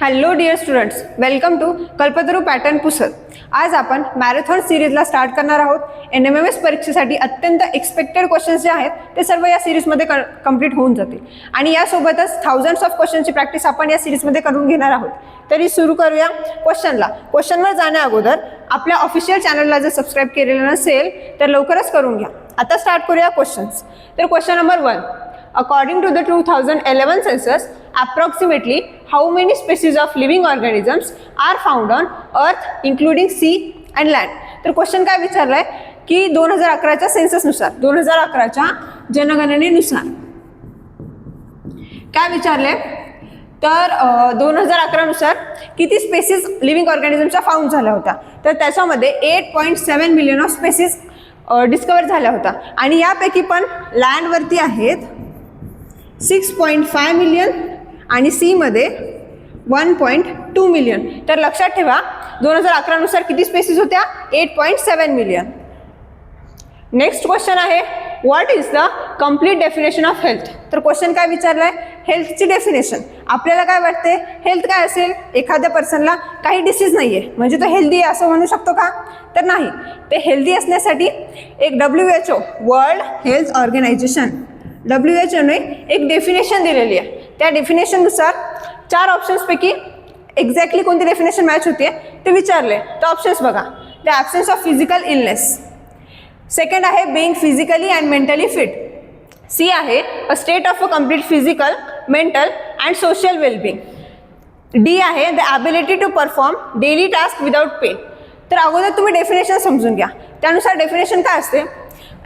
Hello dear students welcome to Kalpataru pattern Pusad आज आपण marathon सिरीजला start करणार आहोत. एन एम एम एस परीक्षेसाठी अत्यंत एक्सपेक्टेड क्वेश्चन्स जे आहेत ते सर्व या सिरीजमध्ये क कंप्लीट होऊन जातील. आणि यासोबतच थाउजंड्स ऑफ क्वेश्चनची प्रॅक्टिस आपण या सिरीजमध्ये करून घेणार आहोत. तरी सुरू करूया क्वेश्चनला क्वेश्चनवर जाण्या अगोदर आपल्या ऑफिशियल चॅनलला जर सबस्क्राईब केलेलं नसेल तर लवकरच करून घ्या. आता स्टार्ट करूया क्वेश्चन्स तर question number one according to the two thousand eleven census approximately how many species of living organisms are found on Earth, including sea and land? तर क्वेश्चन काय विचारलाय? की दोन हजार अकराच्या सेन्ससनुसार दोन हजार अकराच्या जनगणनेनुसार. काय विचारले तर दोन हजार अकरानुसार किती स्पेसिस लिव्हिंग ऑर्गॅनिझमच्या फाउंड झाल्या होत्या? तर त्याच्यामध्ये eight point seven million of species discover झाल्या होत्या. आणि यापैकी पण लँडवरती आहेत सिक्स पॉईंट फाय मिलियन आणि सीमध्ये वन पॉईंट टू मिलियन तर लक्षात ठेवा दोन हजार अकरानुसार किती स्पेसिस होत्या? Eight point seven million next question आहे what is the complete definition of health तर क्वेश्चन काय विचारलाय? हेल्थची डेफिनेशन आपल्याला काय वाटते हेल्थ काय असेल? एखाद्या पर्सनला काही डिसीज नाही आहे म्हणजे तो हेल्दी आहे असं म्हणू शकतो का? तर नाही. ते हेल्दी असण्यासाठी एक W H O world health organization W H ओने एक डेफिनेशन दिलेली आहे. त्या डेफिनेशननुसार चार ऑप्शन्सपैकी एक्झॅक्टली कोणती डेफिनेशन मॅच होते ते विचारले. तर ऑप्शन्स बघा. The absence of physical illness second आहे being physically and mentally fit C आहे a state of a complete physical mental and social wellbeing D आहे the ability to perform daily task without pain तर अगोदर तुम्ही definition समजून घ्या. त्यानुसार definition काय असते?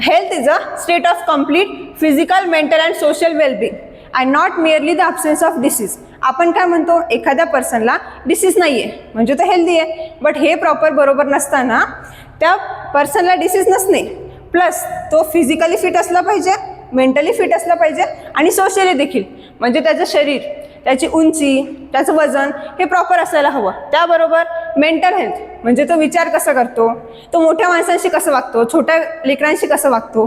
Health is a state of complete physical mental and social wellbeing and not merely the absence of disease आपण काय म्हणतो? एखाद्या पर्सनला डिसीज नाही आहे म्हणजे तर हेल्दी आहे. बट हे प्रॉपर बरोबर नसताना त्या पर्सनला डिसीज नसणे. प्लस तो फिजिकली फिट असला पाहिजे मेंटली फिट असला पाहिजे आणि सोशली देखील. म्हणजे त्याचं शरीर त्याची उंची त्याचं वजन हे प्रॉपर असायला हवं. त्याबरोबर मेंटल हेल्थ म्हणजे तो विचार कसा करतो? तो मोठ्या माणसांशी कसं वागतो? छोट्या लेकरांशी कसं वागतो?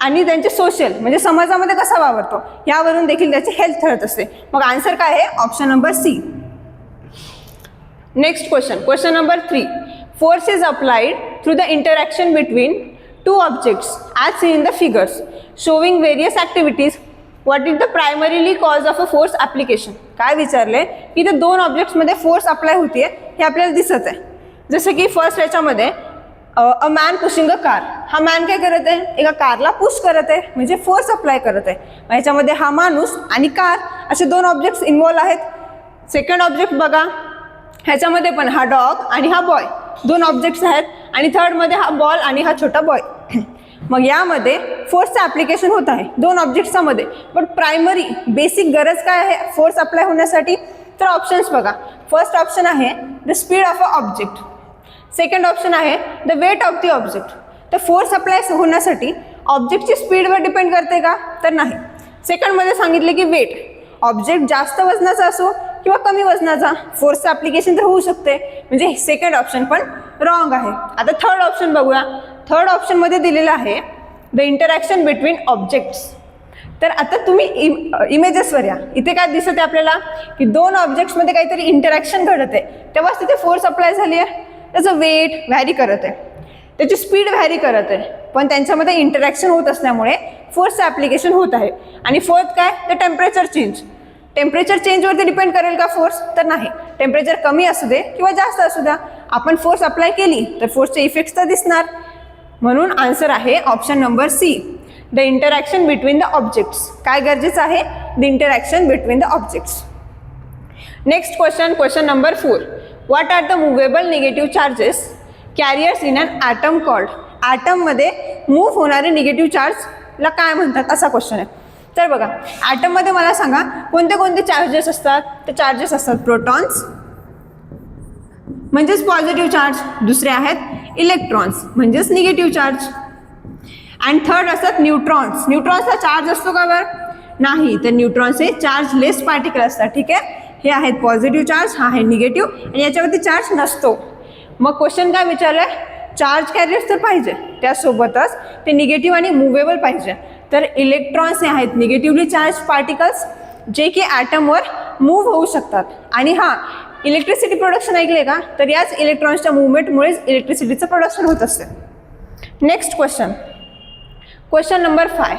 आणि त्यांचे सोशल म्हणजे समाजामध्ये कसा वावरतो? यावरून देखील त्याची हेल्थ ठरत असते. मग आन्सर काय आहे? Option number C next question question number three force is applied through the interaction between two objects as seen in the figures showing various activities what is the primarily cause of a force application काय विचारले? की ते दोन ऑब्जेक्ट्समध्ये force apply होते हे आपल्याला दिसत आहे. जसं की फर्स्ट याच्यामध्ये a man pushing a car हा मॅन काय करत आहे? एका कारला पुश करत आहे. म्हणजे फोर्स अप्लाय करत आहे. मग ह्याच्यामध्ये हा माणूस आणि कार असे दोन ऑब्जेक्ट्स इन्वॉल्व आहेत. सेकंड ऑब्जेक्ट बघा. ह्याच्यामध्ये पण हा डॉग आणि हा बॉय दोन ऑब्जेक्ट्स आहेत. आणि थर्डमध्ये हा बॉल आणि हा छोटा बॉय मग यामध्ये फोर्सचं ॲप्लिकेशन होत आहे. दोन ऑब्जेक्ट्सच्या मध्ये. बट प्रायमरी बेसिक गरज काय आहे? फोर्स अप्लाय होण्यासाठी? तर ऑप्शन्स बघा. फर्स्ट ऑप्शन आहे the speed of a object second option आहे the weight of the object तर फोर्स अप्लाय होण्यासाठी ऑब्जेक्टची स्पीडवर डिपेंड करते का? तर नाही. सेकंडमध्ये सांगितले की वेट ऑब्जेक्ट जास्त वजनाचा असो किंवा कमी वजनाचा फोर्सचं ॲप्लिकेशन तर होऊ शकते. म्हणजे सेकंड ऑप्शन पण रॉंग आहे. आता थर्ड ऑप्शन बघूया. थर्ड ऑप्शनमध्ये दिलेलं आहे द इंटरॅक्शन बिटवीन ऑब्जेक्ट्स तर आता तुम्ही इम इमेजेसवर या. इथे काय दिसत आहे आपल्याला? की दोन ऑब्जेक्ट्समध्ये काहीतरी इंटरॅक्शन घडत आहे तेव्हाच तिथे फोर्स अप्लाय झाली आहे त्याचं वेट व्हॅरी करत आहे. त्याची स्पीड व्हॅरी करत आहे. पण त्यांच्यामध्ये इंटरॅक्शन होत असल्यामुळे फोर्सचं ॲप्लिकेशन होत आहे. आणि फोर्थ काय? तर टेम्परेचर चेंज टेम्परेचर चेंजवरती डिपेंड करेल का फोर्स तर नाही. टेम्परेचर कमी असू दे किंवा जास्त असू द्या. आपण फोर्स अप्लाय केली तर फोर्सचे इफेक्ट्स तर दिसणार. म्हणून आन्सर आहे option number C the interaction between the objects काय गरजेचं आहे? The interaction between the objects next question question number four what are the movable negative charges carriers in an atom called ॲटममध्ये move होणारे negative चार्जला काय म्हणतात? असा question आहे. तर बघा ॲटममध्ये मला सांगा कोणते कोणते चार्जेस असतात? ते चार्जेस असतात प्रोटॉन्स म्हणजेच पॉझिटिव्ह चार्ज दुसरे आहेत इलेक्ट्रॉन्स म्हणजेच निगेटिव्ह चार्ज अँड थर्ड असतात न्यूट्रॉन्स न्यूट्रॉन्सचा चार्ज असतो का बरं? नाही तर न्यूट्रॉन्स हे चार्जलेस पार्टिकल असतात ठीक आहे? हे आहेत पॉझिटिव्ह चार्ज हा आहे निगेटिव्ह आणि याच्यावरती चार्ज नसतो. मग क्वेश्चन काय विचारलं आहे चार्ज कॅरियर्स तर पाहिजे त्यासोबतच ते निगेटिव्ह आणि मुवेबल पाहिजे. तर इलेक्ट्रॉन्स हे आहेत निगेटिव्हली चार्ज पार्टिकल्स जे की ॲटमवर मूव्ह होऊ शकतात. आणि हां इलेक्ट्रिसिटी प्रोडक्शन ऐकले का? तर याच इलेक्ट्रॉन्सच्या मुवमेंटमुळेच इलेक्ट्रिसिटीचं प्रोडक्शन होत असते. Next question question number five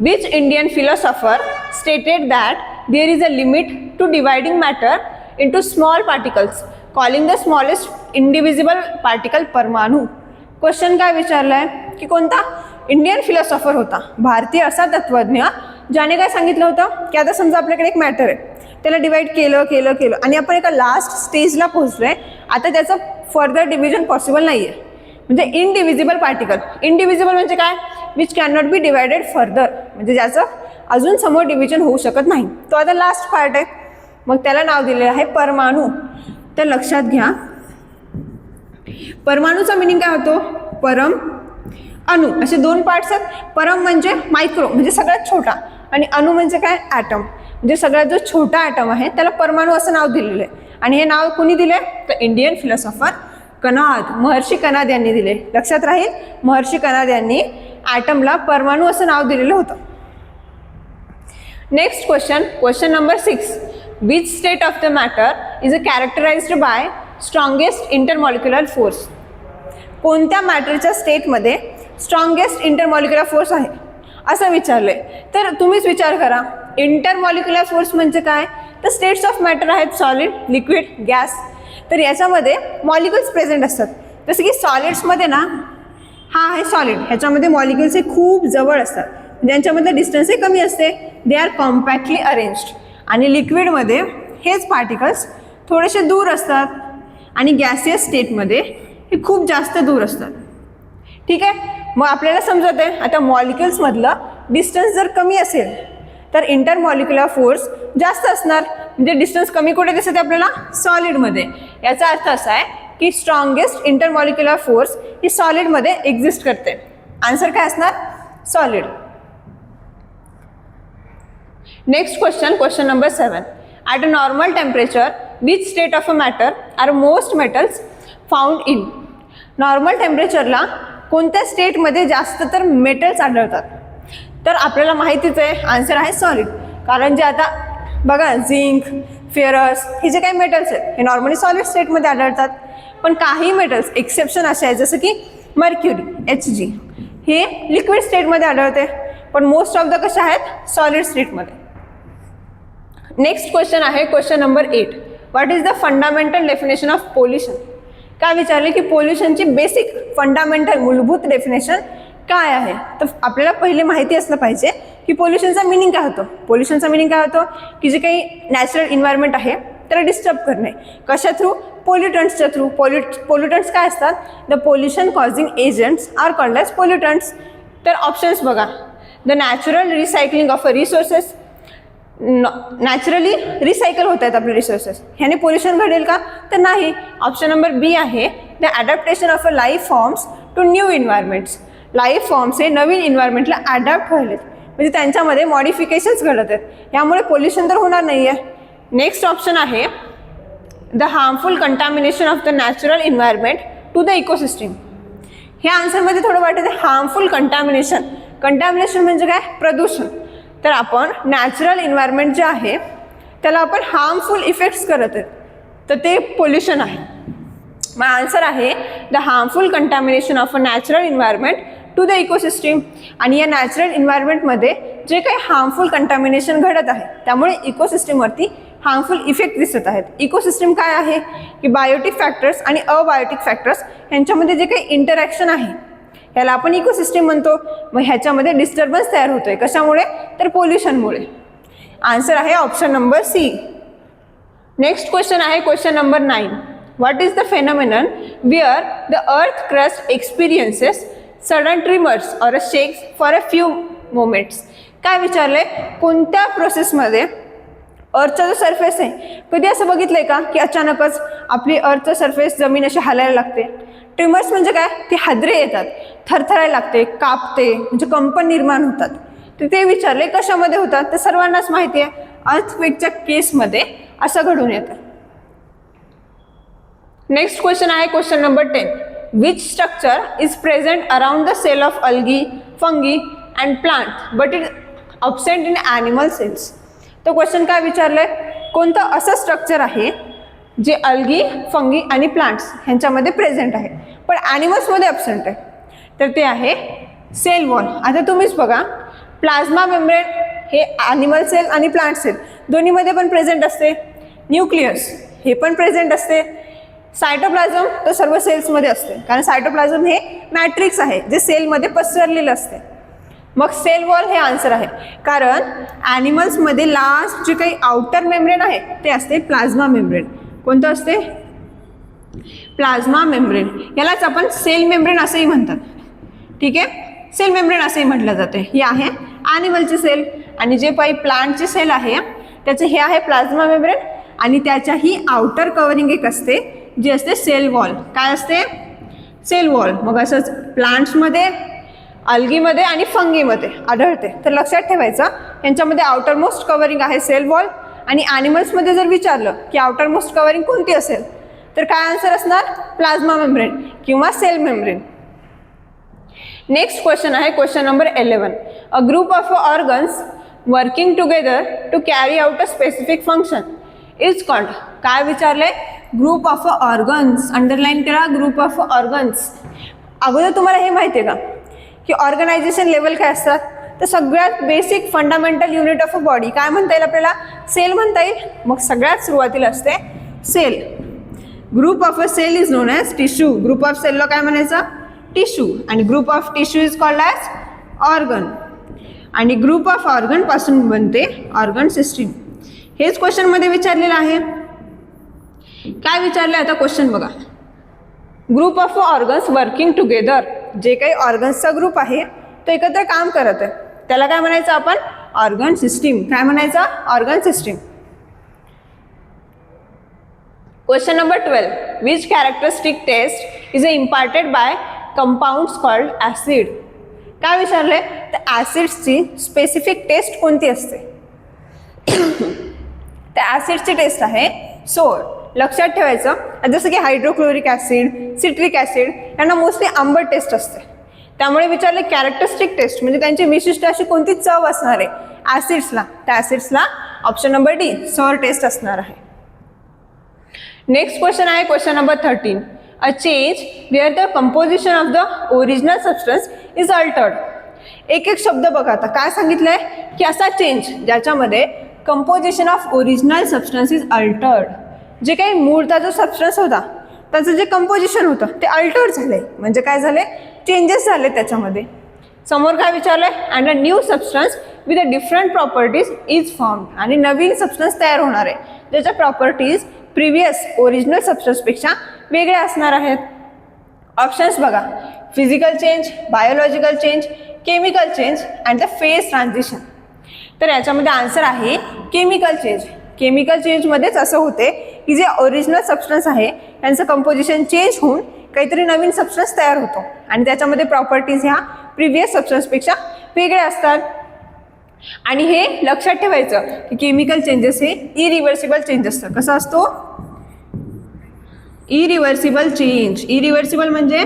which Indian philosopher stated that there is a limit to dividing matter into small particles, calling the smallest indivisible particle परमाणू. क्वेश्चन काय विचारलाय? की कोणता? इंडियन फिलॉसॉफर होता. भारतीय असा तत्वज्ञ ज्याने काय सांगितलं होतं? की आता समजा आपल्याकडे एक मॅटर आहे. त्याला डिवाइड केलं केलं केलं. आणि आपण एका लास्ट स्टेजला पोहोचलोय. आता त्याचं फर्दर डिव्हिजन पॉसिबल नाही आहे म्हणजे इनडिव्हिजिबल पार्टिकल इनडिव्हिजिबल म्हणजे काय? Which can not be divided further म्हणजे ज्याचं अजून समोर डिव्हिजन होऊ शकत नाही. तो आता लास्ट पार्ट आहे. मग त्याला नाव दिलेलं आहे परमाणू. तर लक्षात घ्या. परमाणूचा मिनिंग काय होतो? परम अणु. असे दोन पार्ट्स आहेत. परम म्हणजे मायक्रो म्हणजे सगळ्यात छोटा. आणि अणु म्हणजे काय? ॲटम म्हणजे सगळ्यात जो छोटा ॲटम आहे त्याला परमाणू असं नाव दिलेलं आहे. आणि हे नाव कुणी दिले तर इंडियन फिलॉसॉफर कनाद महर्षी कनाद यांनी दिले लक्षात राहील महर्षी कनाद यांनी ॲटमला परमाणू असं नाव दिलेलं होतं. Next question question number six which state of the matter is a by by intermolecular intermolecular force कोणत्या मॅटरच्या स्टेटमध्ये स्ट्रॉंगेस्ट इंटरमॉलिक्युलर फोर्स आहे? असं विचारलंय. तर तुम्हीच विचार करा. इंटरमॉलिक्युलर फोर्स म्हणजे काय? तर स्टेट्स ऑफ मॅटर आहेत सॉलिड लिक्विड गॅस तर याच्यामध्ये मॉलिक्युल्स प्रेझेंट असतात. जसं की सॉलिड्समध्ये ना हा आहे सॉलिड ह्याच्यामध्ये मॉलिक्युल्स हे खूप जवळ असतात. ज्यांच्यामध्ये डिस्टन्सही कमी असते दे आर कॉम्पॅक्टली अरेंज्ड आणि लिक्विडमध्ये हेच पार्टिकल्स थोडेसे दूर असतात. आणि गॅसियस स्टेटमध्ये हे खूप जास्त दूर असतात. ठीक आहे? मग आपल्याला समजत आहे आता मॉलिक्युल्समधलं डिस्टन्स जर कमी असेल तर इंटरमॉलिक्युलर फोर्स जास्त असणार. म्हणजे डिस्टन्स कमी कुठे दिसते आपल्याला? सॉलिडमध्ये. याचा अर्थ असा आहे की स्ट्रॉंगेस्ट इंटरमॉलिक्युलर फोर्स ही सॉलिडमध्ये एक्झिस्ट करते. आन्सर काय असणार? Solid next question question number seven at a normal temperature which state of a matter are most metals found in normal टेम्परेचरला कोणत्या स्टेटमध्ये जास्त तर मेटल्स आढळतात? तर आपल्याला माहितीच आहे आन्सर आहे सॉलिड कारण जे आता बघा झिंक फेरस हे जे काही मेटल्स आहेत हे नॉर्मली सॉलिड स्टेटमध्ये आढळतात. पण काही मेटल्स एक्सेप्शन असे आहेत जसं की मर्क्युरी एच जी हे लिक्विड स्टेटमध्ये आढळते. पण मोस्ट ऑफ द कशा आहेत? सॉलिड स्टेटमध्ये नेक्स्ट क्वेश्चन आहे question number eight what is the fundamental definition of pollution काय विचारले की पोल्युशनची बेसिक फंडामेंटल मूलभूत डेफिनेशन काय आहे? तर आपल्याला पहिले माहिती असलं पाहिजे की पोल्युशनचा मिनिंग काय होतं? पोल्युशनचा मिनिंग काय होतं? की जे काही नॅचरल इन्व्हायरमेंट आहे त्याला डिस्टर्ब करणे. कशा थ्रू पोल्युटंट्सच्या थ्रू पोल्युट पोल्युटंट्स काय असतात? The pollution causing agents are called as pollutants तर ऑप्शन्स बघा. The natural recycling of a resources naturally recycle होत आहेत आपले रिसोर्सेस ह्याने पोल्युशन घडेल का? तर नाही. ऑप्शन नंबर बी आहे the adaptation of a life forms to new environments life forms हे नवीन इन्व्हायरमेंटला ॲडॅप्ट व्हायलेत म्हणजे त्यांच्यामध्ये मॉडिफिकेशन्स घडत आहेत. यामुळे पोल्युशन तर होणार नाही आहे नेक्स्ट ऑप्शन आहे the harmful contamination of the natural environment to the ecosystem ह्या आन्सरमध्ये थोडं वाटतं हार्मफुल कंटॅमिनेशन कंटॅमिनेशन म्हणजे काय? प्रदूषण. तर आपण नॅचरल इन्व्हायरमेंट जे आहे त्याला आपण हार्मफुल इफेक्ट्स करत आहेत. तर ते पोल्युशन आहे. मग आन्सर आहे the harmful contamination of a natural environment to the ecosystem आणि या नॅचरल इन्व्हायरमेंटमध्ये जे काही हार्मफुल कंटॅमिनेशन घडत आहे त्यामुळे इकोसिस्टीमवरती हार्मफुल इफेक्ट दिसत आहेत. इकोसिस्टीम काय आहे? की बायोटिक फॅक्टर्स आणि अबायोटिक फॅक्टर्स यांच्यामध्ये जे काही इंटरॅक्शन आहे ह्याला आपण इकोसिस्टीम म्हणतो. मग ह्याच्यामध्ये डिस्टर्बन्स तयार होतोय. कशामुळे? तर पोल्युशनमुळे आन्सर आहे option number C next question आहे question number nine what is the phenomenon where the earth crust experiences sudden tremors or a shakes for a few moments काय विचारलंय? कोणत्या प्रोसेसमध्ये अर्थचा जो सरफेस आहे कधी असं बघितलंय का की अचानकच आपली अर्थचं सरफेस जमीन अशी हालायला लागते? ट्रिमर्स म्हणजे काय? ती हादरे येतात थरथरायला लागते कापते म्हणजे कंपन निर्माण होतात. तर ते विचारले कशामध्ये होतात? तर सर्वांनाच माहिती आहे अर्थवेकच्या केसमध्ये असं घडून येतं. नेक्स्ट क्वेश्चन आहे question number ten which structure is present around the cell of algae fungi and plant but it absent in animal cells तो क्वेश्चन काय विचारलं आहे कोणतं असं स्ट्रक्चर आहे जे अल्गी फंगी आणि प्लांट्स ह्यांच्यामध्ये प्रेझेंट आहे. पण ॲनिमल्समध्ये ॲबसेंट आहे. तर ते आहे सेल वॉल आता तुम्हीच बघा प्लाझ्मा मेम्ब्रेन हे ॲनिमल सेल आणि प्लांट सेल दोन्हीमध्ये पण प्रेझेंट असते. न्यूक्लियस हे पण प्रेझेंट असते. सायटोप्लाझम तर सर्व सेल्समध्ये असते. कारण सायटोप्लाझम हे मॅट्रिक्स आहे जे सेलमध्ये पसरलेलं असते. मग सेल वॉल हे आन्सर आहे. कारण ॲनिमल्समध्ये लास्ट जे काही आउटर मेम्ब्रेन आहे ते असते प्लाझ्मा मेम्ब्रेन कोणतं असते? Plasma membrane. यालाच आपण सेल मेम्ब्रेन असंही म्हणतात. ठीक आहे? सेल मेम्ब्रेन असंही म्हटलं जाते. हे आहे ॲनिमलचे सेल आणि जे काही प्लांटचे सेल आहे त्याचं हे आहे प्लाझ्मा मेम्ब्रेन आणि त्याच्याही आउटर कवरिंग एक असते जी असते सेल वॉल काय असते? सेल वॉल मग असंच प्लांट्समध्ये अल्गीमध्ये आणि फंगीमध्ये आढळते. तर लक्षात ठेवायचं यांच्यामध्ये आउटर मोस्ट कवरिंग आहे सेल वॉल आणि ॲनिमल्समध्ये जर विचारलं की आउटर मोस्ट कवरिंग कोणती असेल तर काय आन्सर असणार? प्लाझ्मा मेम्ब्रेन किंवा सेल मेम्ब्रेन नेक्स्ट क्वेश्चन आहे question number eleven a group of organs working together to carry out a specific function is called काय विचारले ग्रुप ऑफ ऑर्गन्स अंडरलाईन करा ग्रुप ऑफ ऑर्गन्स अगोदर तुम्हाला हे माहिती आहे का? की ऑर्गनायझेशन लेवल काय असतात? तर सगळ्यात basic fundamental unit of a body काय म्हणता येईल आपल्याला? सेल म्हणता येईल. मग सगळ्यात सुरुवातीला असते cell group of a cell is known as tissue group of सेलला काय म्हणायचं? टिश्यू आणि group of tissue is called as organ आणि ग्रुप ऑफ ऑर्गनपासून बनते ऑर्गन सिस्टीम हेच क्वेश्चनमध्ये विचारलेलं आहे. काय विचारलं आता क्वेश्चन बघा. Group of organs working together जे काही ऑर्गन्सचा ग्रुप आहे तो एकत्र काम करत आहे. त्याला काय म्हणायचं आपण? ऑर्गन सिस्टीम काय म्हणायचं? Organ system question number twelve which characteristic taste is a imparted by compounds called acid काय विचारले? तर ॲसिड्सची स्पेसिफिक टेस्ट कोणती असते? त्या ॲसिडची टेस्ट आहे सोर लक्षात ठेवायचं. जसं की हायड्रोक्लोरिक ॲसिड सिट्रिक ॲसिड यांना मोस्टली आंबट टेस्ट असते. त्यामुळे विचारले कॅरेक्टरिस्टिक टेस्ट म्हणजे त्यांची विशिष्ट अशी कोणती चव असणार आहे? ॲसिड्सला त्या ॲसिड्सला option number D sour taste असणार आहे. नेक्स्ट क्वेश्चन आहे question number thirteen a change where the composition of the original substance is altered एक एक शब्द बघा आता. काय सांगितलंय? की असा चेंज ज्याच्यामध्ये composition of original substance is altered जे काही मूळचा जो सबस्टन्स होता त्याचं जे कंपोजिशन होतं ते अल्टर्ड आहे म्हणजे काय झाले चेंजेस झाले त्याच्यामध्ये. समोर काय विचारलंय? And a new substance with a different properties is form आणि नवीन सबस्टन्स तयार होणार आहे. ज्याच्या प्रॉपर्टीज प्रिव्हियस ओरिजिनल सबस्टन्सपेक्षा वेगळ्या असणार आहेत. ऑप्शन्स बघा. Physical change biological change chemical change and the phase transition तर याच्यामध्ये आन्सर आहे केमिकल चेंज केमिकल चेंजमध्येच असं होते की जे ओरिजिनल सबस्टन्स आहे त्यांचं कंपोजिशन चेंज होऊन काहीतरी नवीन सबस्टन्स तयार होतो. आणि त्याच्यामध्ये प्रॉपर्टीज ह्या प्रिव्हियस सबस्टन्सपेक्षा वेगळ्या असतात. आणि हे लक्षात ठेवायचं की केमिकल चेंजेस हे इरिव्हर्सिबल चेंज असतं कसं असतो? इरिव्हर्सिबल चेंज इरिव्हर्सिबल म्हणजे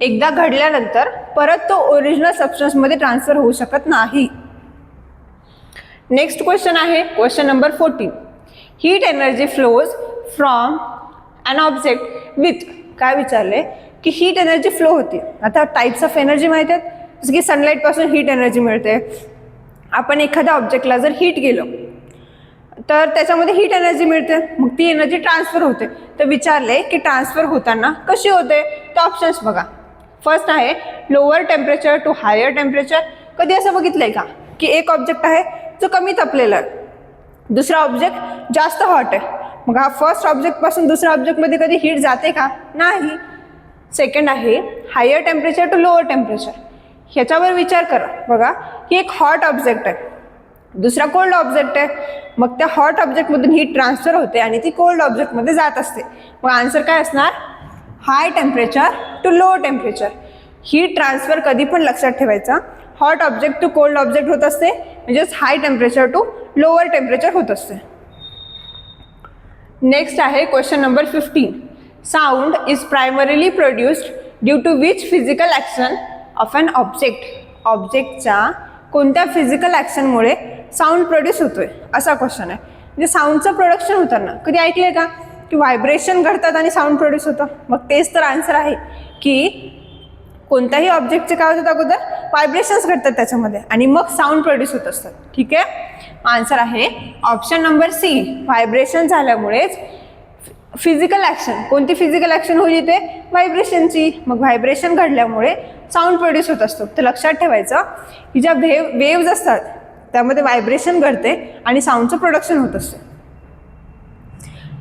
एकदा घडल्यानंतर परत तो ओरिजिनल सबस्टन्समध्ये ट्रान्सफर होऊ शकत नाही. नेक्स्ट क्वेश्चन आहे question number fourteen heat energy flows from an object with काय विचारले? की हीट एनर्जी फ्लो होती. आता टाईप्स ऑफ एनर्जी माहीत आहेत? जसं की सनलाईटपासून हीट एनर्जी मिळते. आपण एखाद्या ऑब्जेक्टला जर हीट गेलो तर त्याच्यामध्ये हीट एनर्जी मिळते. मग ती एनर्जी ट्रान्सफर होते. तर विचारले की ट्रान्सफर होताना कशी होते? तर ऑप्शन्स बघा. फर्स्ट आहे lower temperature to higher temperature कधी असं बघितलं आहे का? की एक ऑब्जेक्ट आहे जो कमी तपलेला आहे. दुसरा ऑब्जेक्ट जास्त हॉट आहे. मग हा फर्स्ट ऑब्जेक्टपासून दुसऱ्या ऑब्जेक्टमध्ये कधी हीट जाते का? नाही. सेकंड आहे higher temperature to lower temperature. ह्याच्यावर विचार करा. बघा की एक हॉट ऑब्जेक्ट आहे. दुसरा कोल्ड ऑब्जेक्ट आहे. मग त्या हॉट ऑब्जेक्टमधून हीट ट्रान्सफर होते आणि ती कोल्ड ऑब्जेक्टमध्ये जात असते. मग आन्सर काय असणार? High temperature to low temperature heat transfer कधी पण लक्षात ठेवायचा. Hot object to cold object होत असते. म्हणजेच high temperature to lower temperature होत असते. नेक्स्ट आहे question number fifteen sound is primarily produced due to which physical action of an object ऑब्जेक्टच्या कोणत्या फिजिकल ॲक्शनमुळे साऊंड प्रोड्यूस होतोय? असा क्वेश्चन आहे. म्हणजे साऊंडचं प्रोडक्शन होताना. कधी ऐकलंय का? की व्हायब्रेशन घडतात आणि साऊंड प्रोड्यूस होतं. मग तेच तर आन्सर आहे की कोणत्याही ऑब्जेक्टचे काय होतात अगोदर? व्हायब्रेशन्स घडतात त्याच्यामध्ये. आणि मग साऊंड प्रोड्यूस होत असतात. ठीक आहे? आन्सर आहे. ऑप्शन नंबर सी व्हायब्रेशन झाल्यामुळेच फिजिकल ॲक्शन कोणती फिजिकल ॲक्शन होईल इथे? व्हायब्रेशनची मग व्हायब्रेशन घडल्यामुळे साऊंड प्रोड्यूस होत असतो. तर लक्षात ठेवायचं की ज्या वेव वेव्ज असतात त्यामध्ये व्हायब्रेशन घडते आणि साऊंडचं प्रोडक्शन होत असते.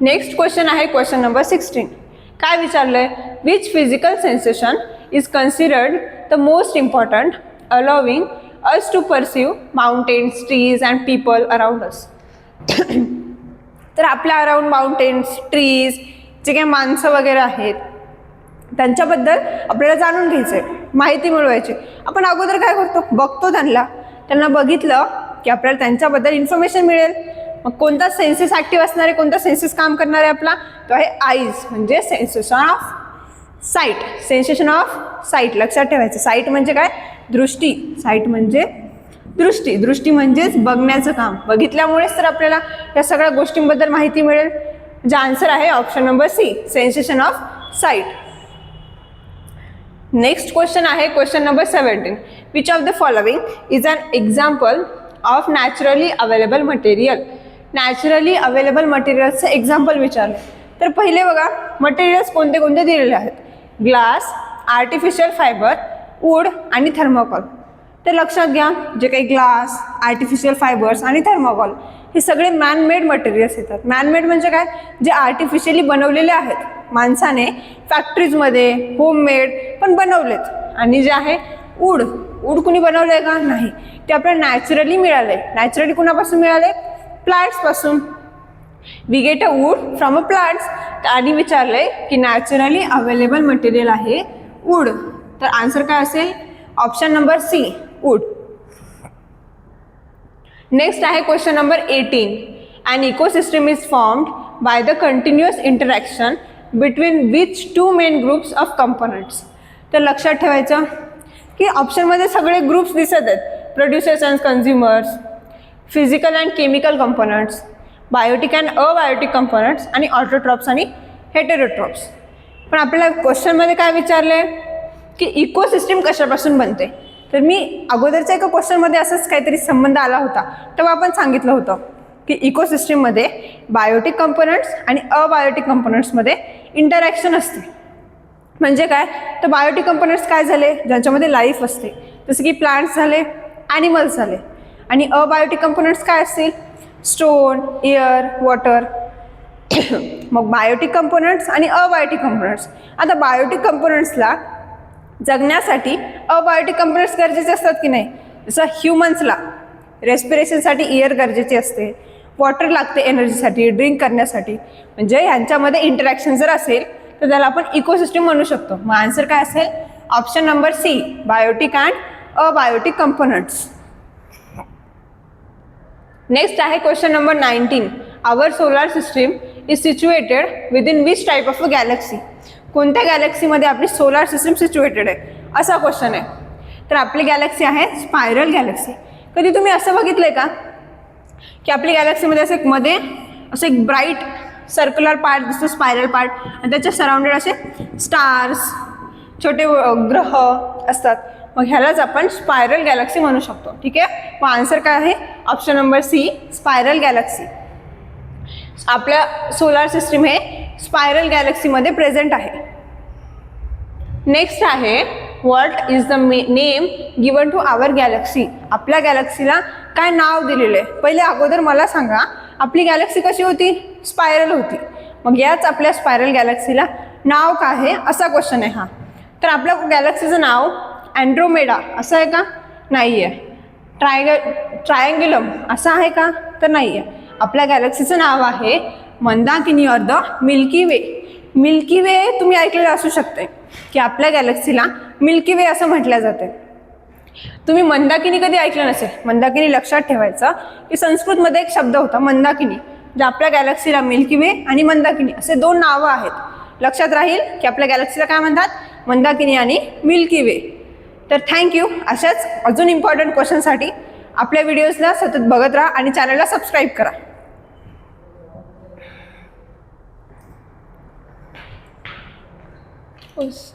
नेक्स्ट क्वेश्चन आहे क्वेश्चन नंबर सिक्स्टीन काय विचारलं आहे which physical sensation is considered the most important allowing us to perceive mountains trees and people around us तर आपल्या अराउंड माउंटेन्स ट्रीज जे काही माणसं वगैरे आहेत त्यांच्याबद्दल आपल्याला जाणून घ्यायचं आहे माहिती मिळवायची. आपण अगोदर काय करतो? बघतो त्यांना. त्यांना बघितलं की आपल्याला त्यांच्याबद्दल इन्फॉर्मेशन मिळेल. मग कोणता सेन्सेस ॲक्टिव्ह असणार आहे कोणता सेन्सेस काम करणार आहे आपला? तो आहे आईज म्हणजे sensation of sight sensation of sight लक्षात ठेवायचं. साईट म्हणजे काय? दृष्टी. साईट म्हणजे दृष्टी दृष्टी म्हणजेच बघण्याचं काम. बघितल्यामुळेच तर आपल्याला या सगळ्या गोष्टींबद्दल माहिती मिळेल. जे आन्सर आहे option number C sensation of sight next question आहे question number seventeen which of the following is an example of naturally available material naturally available मटेरियल्सचं example विचारलं. तर पहिले बघा मटेरियल्स कोणते कोणते दिलेले आहेत? ग्लास आर्टिफिशियल फायबर वूड आणि थर्मोकॉल तर लक्षात घ्या जे काही ग्लास आर्टिफिशियल फायबर्स आणि थर्माकॉल हे सगळे मॅनमेड मटेरियल्स येतात. मॅनमेड म्हणजे काय? जे आर्टिफिशियली बनवलेले आहेत. माणसाने फॅक्टरीजमध्ये होममेड पण बनवलेत. आणि जे आहे उड उड कुणी बनवलं आहे का? नाही. ते आपल्याला नॅचरली मिळाले नॅचरली कुणापासून मिळाले प्लांट्सपासून we get a wood from a plants आणि विचारलंय की नॅचरली अवेलेबल मटेरियल आहे वूड तर आन्सर काय असेल? Option number C wood next आहे question number eighteen and ecosystem is formed by the continuous interaction between which two main groups of components तर लक्षात ठेवायचं की ऑप्शनमध्ये सगळे ग्रुप्स दिसत आहेत. Producers and consumers physical and chemical components biotic and abiotic components आणि ऑटोट्रॉप्स आणि हेटेरोट्रॉप्स पण आपल्याला क्वेश्चनमध्ये काय विचारलं आहे की इकोसिस्टम कशापासून बनते? तर मी अगोदरच्या एका क्वेश्चनमध्ये असंच काहीतरी संबंध आला होता. तेव्हा आपण सांगितलं होतं की इकोसिस्टीममध्ये बायोटिक कंपोनंट्स आणि अबायोटिक कंपोनंट्समध्ये इंटरॅक्शन असते. म्हणजे काय? तर बायोटिक कंपोनंट्स काय झाले? ज्यांच्यामध्ये लाईफ असते. जसं की प्लांट्स झाले ॲनिमल्स झाले. आणि अबायोटिक कंपोनंट्स काय असतील? स्टोन एअर वॉटर मग बायोटिक कंपोनंट्स आणि अबायोटिक कंपोनंट्स आता बायोटिक कंपोनंट्सला जगण्यासाठी अबायोटिक कंपोनंट्स गरजेचे असतात की नाही? जसं ह्युमन्सला रेस्पिरेशनसाठी एअर गरजेची असते वॉटर लागते एनर्जीसाठी ड्रिंक करण्यासाठी. म्हणजे ह्यांच्यामध्ये इंटरॅक्शन जर असेल तर त्याला आपण इकोसिस्टम म्हणू शकतो. मग आन्सर काय असेल? Option number C biotic and abiotic components. Next आहे question number nineteen our solar system is situated within which type of a galaxy कोणत्या गॅलेक्सीमध्ये आपली सोलार सिस्टीम सिच्युएटेड आहे? असा क्वेश्चन आहे. तर आपली गॅलेक्सी आहे स्पायरल गॅलेक्सी कधी तुम्ही असं बघितलं आहे का? की आपली गॅलेक्सीमध्ये असं एक मध्ये असं एक ब्राईट सर्क्युलर पार्ट दिसतो स्पायरल पार्ट आणि त्याच्या सराउंडेड असे स्टार्स छोटे ग्रह असतात. मग ह्यालाच आपण स्पायरल गॅलेक्सी म्हणू शकतो. ठीक आहे? मग आन्सर काय आहे? Option number C spiral galaxy आपल्या सोलार सिस्टीम हे स्पायरल गॅलेक्सीमध्ये प्रेझेंट आहे. नेक्स्ट आहे what is the name given to our galaxy. आपल्या गॅलेक्सीला काय नाव दिलेलं आहे? पहिले अगोदर मला सांगा आपली गॅलेक्सी कशी होती? स्पायरल होती. मग याच आपल्या स्पायरल गॅलेक्सीला नाव काय आहे? असा क्वेश्चन आहे हा. तर आपल्या गॅलेक्सीचं नाव अँड्रोमेडा असं आहे का? नाही आहे ट्रायग ट्रायंग्युलम असं आहे का? तर नाही आहे आपल्या गॅलेक्सीचं नाव आहे Mandakini or the Milky Way Milky Way तुम्ही ऐकलेलं असू शकते की आपल्या गॅलेक्सीला मिल्की वे असं म्हटलं जाते. तुम्ही मंदाकिनी कधी ऐकलं नसेल? मंदाकिनी लक्षात ठेवायचं की संस्कृतमध्ये एक शब्द होता मंदाकिनी जे आपल्या गॅलेक्सीला मिल्की वे आणि मंदाकिनी असे दोन नावं आहेत. लक्षात राहील की आपल्या गॅलेक्सीला काय म्हणतात? मंदाकिनी आणि मिल्की वे तर थँक्यू अशाच अजून इम्पॉर्टंट क्वेश्चनसाठी आपल्या व्हिडिओजला सतत बघत राहा आणि चॅनलला सबस्क्राईब करा. Pois